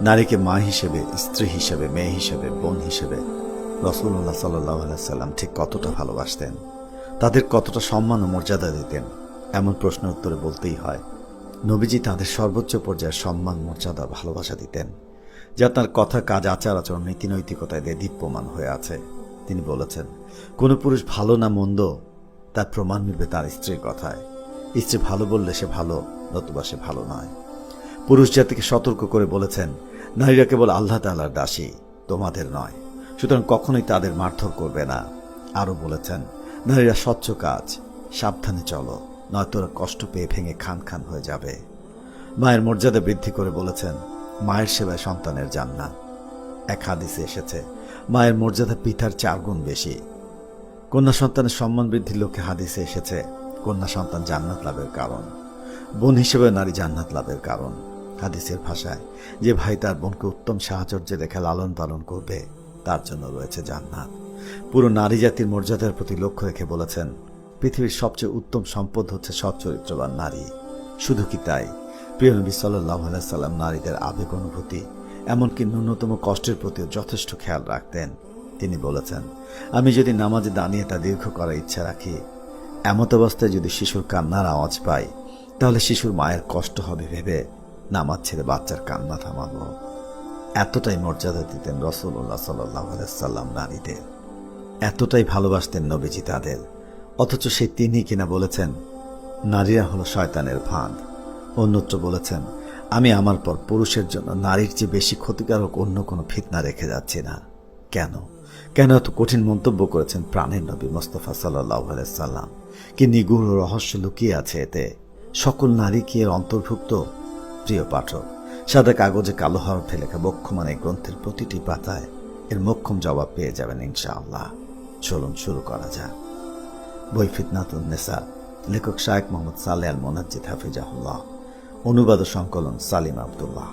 নারীকে মা হিসেবে, স্ত্রী হিসেবে, মেয়ে হিসেবে, বোন হিসেবে রসুল্লাহ সাল্লাহ সাল্লাম ঠিক কতটা ভালোবাসতেন? তাদের কতটা সম্মান ও মর্যাদা দিতেন? এমন প্রশ্ন উত্তরে বলতেই হয়, নবীজি তাদের সর্বোচ্চ পর্যায়ের সম্মান, মর্যাদা, ভালোবাসা দিতেন, যা তার কথা, কাজ, আচার আচরণ নীতি নৈতিকতায় দিয়ে দীপ্যমান হয়ে আছে। তিনি বলেছেন, কোনো পুরুষ ভালো না মন্দ, তার প্রমাণ মিলবে তার স্ত্রীর কথায়। স্ত্রী ভালো বললে সে ভালো, নতুবা সে ভালো নয়। পুরুষ জাতিকে সতর্ক করে বলেছেন, নারীরা কেবল আল্লাহ তাল্লার দাসী, তোমাদের নয়। সুতরাং কখনোই তাদের মারধর করবে না। আরও বলেছেন, নারীরা স্বচ্ছ কাজ, সাবধানে চলো, নয়তো কষ্ট পেয়ে ভেঙে খান খান হয়ে যাবে। মায়ের মর্যাদা বৃদ্ধি করে বলেছেন, মায়ের সেবায় সন্তানের জান্নাত এক হাদিসে এসেছে, মায়ের মর্যাদা পিতার চার গুণ বেশি। কন্যা সন্তানের সম্মান বৃদ্ধির লক্ষ্যে হাদিসে এসেছে, কন্যা সন্তান জান্নাত লাভের কারণ। বোন হিসেবে নারী জান্নাত লাভের কারণ। হাদিসের ভাষায় যে ভাই তার বোনকে উত্তম সাহচর্যে রেখে লালন পালন করবে, তার জন্য রয়েছে জান্নাত। পুরো নারী জাতির মর্যাদার প্রতি লক্ষ্য রেখে বলেছেন, পৃথিবীর সবচেয়ে উত্তম সম্পদ হচ্ছে সচ্চরিত্রবান নারী। শুধু কি তাই? প্রিয় নবী সাল্লাহ সাল্লাম নারীদের আবেগ অনুভূতি, এমনকি ন্যূনতম কষ্টের প্রতিও যথেষ্ট খেয়াল রাখতেন। তিনি বলেছেন, আমি যদি নামাজে দাঁড়িয়ে তা দীর্ঘ করার ইচ্ছা রাখি, এমত অবস্থায় যদি শিশুর কান্নার আওয়াজ পাই, তাহলে শিশুর মায়ের কষ্ট হবে ভেবে নামাজ ছেড়ে বাচ্চার কান্না থামাবো এতটাই মর্যাদা দিতেন রসুল্লাহ সাল্লাহ নারীদের। এতটাই ভালোবাসতেন নবীজি তাদের। অথচ সে তিনি কিনা বলেছেন, নারীরা হলো শয়তানের ফাঁদ। অন্যত্র বলেছেন, আমি আমার পর পুরুষের জন্য নারীর চেয়ে বেশি ক্ষতিকারক অন্য কোনো ফিতনা রেখে যাচ্ছি না। কেন? কেন এত কঠিন মন্তব্য করেছেন প্রাণের নবী মোস্তফা সাল্লাহ সাল্লাম? কি নিগুড় রহস্য লুকিয়ে আছে এতে? সকল নারী কি এর অন্তর্ভুক্ত? প্রিয় পাঠক, সাদা কাগজে কালো হরফে লেখা বক্ষমান এই গ্রন্থের প্রতিটি পাতায় এর মোক্ষম জবাব পেয়ে যাবেন ইনশাআল্লাহ। চলুন শুরু করা যাক। বই ফিতনাতুন নেসা, লেখক শায়েক মোহাম্মদ সালে আল মোনাজ্জিদ হাফিজাহুল্লাহ, অনুবাদ সংকলন সালিম আবদুল্লাহ।